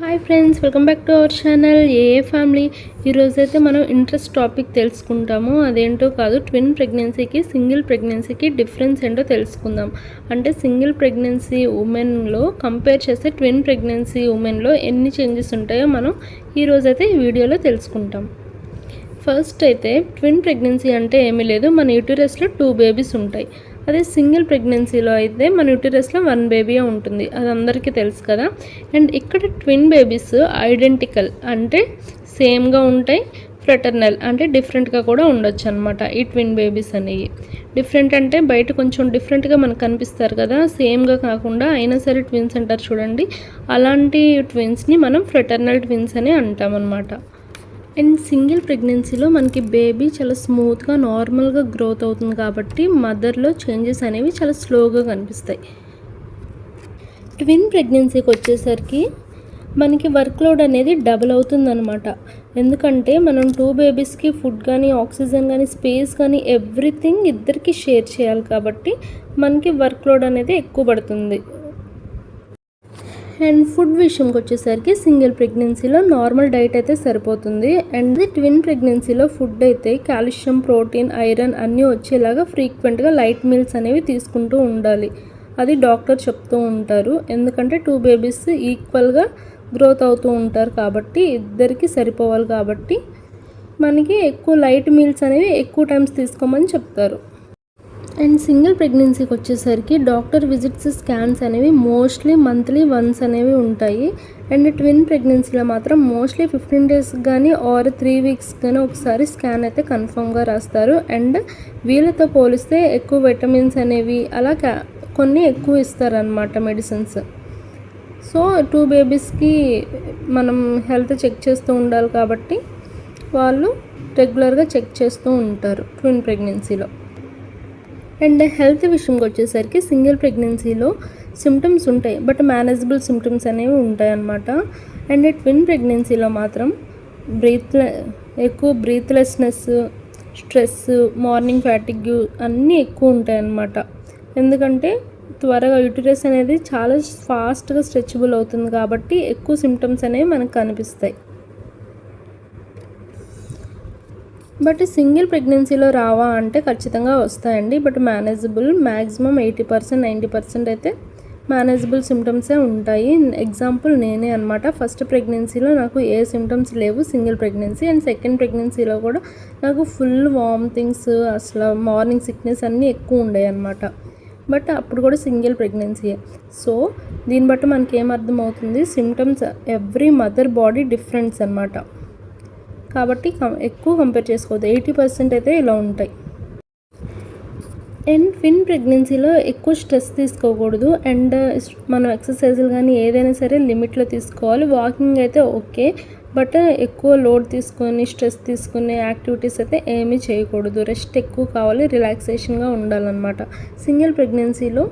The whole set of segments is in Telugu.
Hi friends welcome back to our channel A family. ఈరోజైతే మనం ఇంట్రెస్ట్ టాపిక్ తెలుసుకుంటాము. అదేంటో కాదు ట్విన్ ప్రెగ్నెన్సీకి సింగిల్ ప్రెగ్నెన్సీకి డిఫరెన్స్ ఏంటో తెలుసుకుందాం. అంటే సింగిల్ ప్రెగ్నెన్సీ ఉమెన్లో కంపేర్ చేస్తే ట్విన్ ప్రెగ్నెన్సీ ఉమెన్లో ఎన్ని చేంజెస్ ఉంటాయో మనం ఈరోజైతే ఈ వీడియోలో తెలుసుకుంటాం. ఫస్ట్ అయితే ట్విన్ ప్రెగ్నెన్సీ అంటే ఏమీ లేదు. మన యూటరస్లో టూ బేబీస్ ఉంటాయి. అదే సింగిల్ ప్రెగ్నెన్సీలో అయితే మన యూటరస్లో వన్ బేబీ ఉంటుంది. అది అందరికీ తెలుసు కదా. అండ్ ఇక్కడ ట్విన్ బేబీస్ ఐడెంటికల్ అంటే సేమ్గా ఉంటాయి ఫ్రెటర్నల్ అంటే డిఫరెంట్గా కూడా ఉండొచ్చు అనమాట ఈ ట్విన్ బేబీస్ అనేవి. డిఫరెంట్ అంటే బయట కొంచెం డిఫరెంట్గా మనకు కనిపిస్తారు కదా. సేమ్గా కాకుండా అయినా సరే ట్విన్స్ అంటారు చూడండి. అలాంటి ట్విన్స్ని మనం ఫ్రెటర్నల్ ట్విన్స్ అని అంటామన్నమాట. అండ్ సింగిల్ ప్రెగ్నెన్సీలో మనకి బేబీ చాలా స్మూత్గా నార్మల్గా గ్రోత్ అవుతుంది కాబట్టి మదర్లో చేంజెస్ అనేవి చాలా స్లోగా కనిపిస్తాయి. ట్విన్ ప్రెగ్నెన్సీకి వచ్చేసరికి మనకి వర్క్ లోడ్ అనేది డబుల్ అవుతుందన్నమాట. ఎందుకంటే మనం టూ బేబీస్కి ఫుడ్ కానీ ఆక్సిజన్ కానీ స్పేస్ కానీ ఎవ్రీథింగ్ ఇద్దరికి షేర్ చేయాలి కాబట్టి మనకి వర్క్ లోడ్ అనేది ఎక్కువ పడుతుంది. అండ్ ఫుడ్ విషయంకి వచ్చేసరికి సింగిల్ ప్రెగ్నెన్సీలో నార్మల్ డైట్ అయితే సరిపోతుంది. అండ్ ట్విన్ ప్రెగ్నెన్సీలో ఫుడ్ అయితే కాల్షియం ప్రోటీన్ ఐరన్ అన్నీ వచ్చేలాగా ఫ్రీక్వెంట్గా లైట్ మీల్స్ అనేవి తీసుకుంటూ ఉండాలి. అది డాక్టర్ చెప్తూ ఉంటారు. ఎందుకంటే టూ బేబీస్ ఈక్వల్గా గ్రోత్ అవుతూ ఉంటారు కాబట్టి ఇద్దరికి సరిపోవాలి కాబట్టి మనకి ఎక్కువ లైట్ మీల్స్ అనేవి ఎక్కువ టైమ్స్ తీసుకోమని చెప్తారు. అండ్ సింగిల్ ప్రెగ్నెన్సీకి వచ్చేసరికి డాక్టర్ విజిట్స్ స్కాన్స్ అనేవి మోస్ట్లీ మంత్లీ వన్స్ అనేవి ఉంటాయి. అండ్ ట్విన్ ప్రెగ్నెన్సీలో మాత్రం మోస్ట్లీ ఫిఫ్టీన్ డేస్ కానీ ఆర్ త్రీ వీక్స్ కానీ ఒకసారి స్కాన్ అయితే కన్ఫర్మ్గా రాస్తారు. అండ్ వీళ్ళతో పోలిస్తే ఎక్కువ విటమిన్స్ అనేవి అలా కొన్ని ఎక్కువ ఇస్తారనమాట మెడిసిన్స్. సో టూ బేబీస్కి మనం హెల్త్ చెక్ చేస్తూ ఉండాలి కాబట్టి వాళ్ళు రెగ్యులర్గా చెక్ చేస్తూ ఉంటారు ట్విన్ ప్రెగ్నెన్సీలో. అండ్ హెల్త్ విషయంకి వచ్చేసరికి సింగిల్ ప్రెగ్నెన్సీలో సిమ్టమ్స్ ఉంటాయి. బట్ మేనేజబుల్ సిమ్టమ్స్ అనేవి ఉంటాయి అన్నమాట అండ్ ట్విన్ ప్రెగ్నెన్సీలో మాత్రం బ్రీత్ ఎక్కువ బ్రీత్లెస్నెస్ స్ట్రెస్ మార్నింగ్ ఫ్యాటిగ్ అన్నీ ఎక్కువ ఉంటాయి అన్నమాట ఎందుకంటే త్వరగా యూటిరస్ అనేది చాలా ఫాస్ట్గా స్ట్రెచబుల్ అవుతుంది కాబట్టి ఎక్కువ సిమ్టమ్స్ అనేవి మనకు కనిపిస్తాయి. బట్ సింగిల్ ప్రెగ్నెన్సీలో రావా అంటే ఖచ్చితంగా వస్తాయండి. But manageable maximum eighty percent ninety percent అయితే మేనేజబుల్ సిమ్టమ్సే ఉంటాయి. ఎగ్జాంపుల్ నేనే అనమాట ఫస్ట్ ప్రెగ్నెన్సీలో నాకు ఏ సిమ్టమ్స్ లేవు సింగిల్ ప్రెగ్నెన్సీ అండ్ సెకండ్ ప్రెగ్నెన్సీలో కూడా నాకు ఫుల్ వామిటింగ్స్ అసలు మార్నింగ్ సిక్నెస్ అన్నీ ఎక్కువ ఉండేవి అనమాట బట్ అప్పుడు కూడా సింగిల్ ప్రెగ్నెన్సీయే సో దీన్ని బట్టి మనకి ఏమర్థమవుతుంది symptoms every mother body difference అనమాట కాబట్టి ఎక్కువ కంపేర్ చేసుకోవద్దు. ఎయిటీ పర్సెంట్ అయితే ఇలా ఉంటాయి. అండ్ ఫిన్ ప్రెగ్నెన్సీలో ఎక్కువ స్ట్రెస్ తీసుకోకూడదు. అండ్ మనం ఎక్సర్సైజులు కానీ ఏదైనా సరే లిమిట్లో తీసుకోవాలి. వాకింగ్ అయితే ఓకే. బట్ ఎక్కువ లోడ్ తీసుకొని స్ట్రెస్ తీసుకునే యాక్టివిటీస్ అయితే ఏమీ చేయకూడదు. రెస్ట్ ఎక్కువ కావాలి. రిలాక్సేషన్గా ఉండాలన్నమాట. సింగిల్ ప్రెగ్నెన్సీలో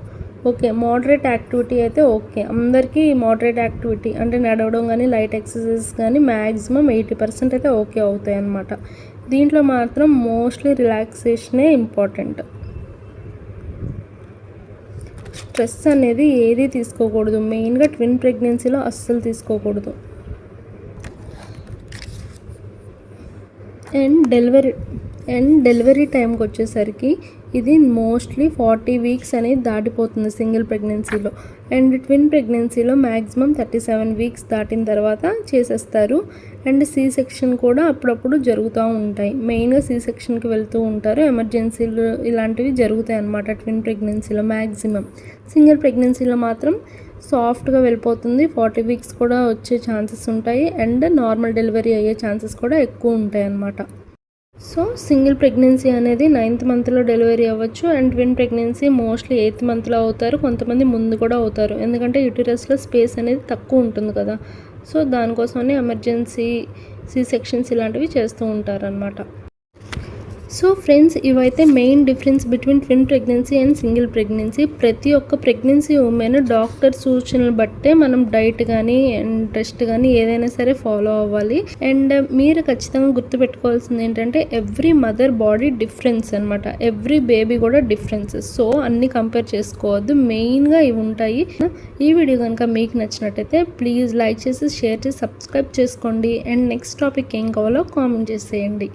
ఓకే మోడరేట్ యాక్టివిటీ అయితే ఓకే. అందరికీ మోడరేట్ యాక్టివిటీ అంటే నడవడం కానీ లైట్ ఎక్సర్సైజ్ కానీ మ్యాక్సిమం ఎయిటీ పర్సెంట్ అయితే ఓకే అవుతాయి అన్నమాట దీంట్లో మాత్రం మోస్ట్లీ రిలాక్సేషనే ఇంపార్టెంట్ స్ట్రెస్ అనేది ఏది తీసుకోకూడదు. మెయిన్గా ట్విన్ ప్రెగ్నెన్సీలో అస్సలు తీసుకోకూడదు. అండ్ డెలివరీ అండ్ డెలివరీ టైంకి వచ్చేసరికి ఇది మోస్ట్లీ ఫార్టీ వీక్స్ అనేది దాటిపోతుంది సింగిల్ ప్రెగ్నెన్సీలో. అండ్ ట్విన్ ప్రెగ్నెన్సీలో మ్యాక్సిమం థర్టీ సెవెన్ వీక్స్ దాటిన తర్వాత చేసేస్తారు. అండ్ సీ సెక్షన్ కూడా అప్పుడప్పుడు జరుగుతూ ఉంటాయి. మెయిన్గా సీ సెక్షన్కి వెళ్తూ ఉంటారు. ఎమర్జెన్సీలు ఇలాంటివి జరుగుతాయి అన్నమాట ట్విన్ ప్రెగ్నెన్సీలో మ్యాక్సిమం సింగిల్ ప్రెగ్నెన్సీలో మాత్రం సాఫ్ట్గా వెళ్ళిపోతుంది. ఫార్టీ వీక్స్ కూడా వచ్చే ఛాన్సెస్ ఉంటాయి. అండ్ నార్మల్ డెలివరీ అయ్యే ఛాన్సెస్ కూడా ఎక్కువ ఉంటాయి అన్నమాట సో సింగిల్ ప్రెగ్నెన్సీ అనేది నైన్త్ మంత్లో డెలివరీ అవ్వచ్చు and twin pregnancy mostly eighth మంత్లో అవుతారు కొంతమంది ముందు కూడా అవుతారు. ఎందుకంటే యూటిరస్లో స్పేస్ అనేది తక్కువ ఉంటుంది కదా. సో దానికోసమని ఎమర్జెన్సీ సి సెక్షన్స్ ఇలాంటివి చేస్తూ ఉంటారనమాట సో ఫ్రెండ్స్ ఇవైతే main difference between twin pregnancy and single pregnancy ప్రతి ఒక్క ప్రెగ్నెన్సీ ఉమెన్ డాక్టర్ సూచనలు బట్టే మనం డైట్ కానీ అండ్ రెస్ట్ కానీ ఏదైనా సరే ఫాలో అవ్వాలి. అండ్ మీరు ఖచ్చితంగా గుర్తుపెట్టుకోవాల్సింది ఏంటంటే ఎవ్రీ మదర్ బాడీ డిఫరెన్స్ అనమాట ఎవ్రీ బేబీ కూడా డిఫరెన్స్ సో అన్ని కంపేర్ చేసుకోవద్దు. మెయిన్గా ఇవి ఉంటాయి. ఈ వీడియో కనుక మీకు నచ్చినట్టయితే ప్లీజ్ లైక్ చేసి షేర్ చేసి సబ్స్క్రైబ్ చేసుకోండి. అండ్ నెక్స్ట్ టాపిక్ ఏం కావాలో కామెంట్ చేసేయండి.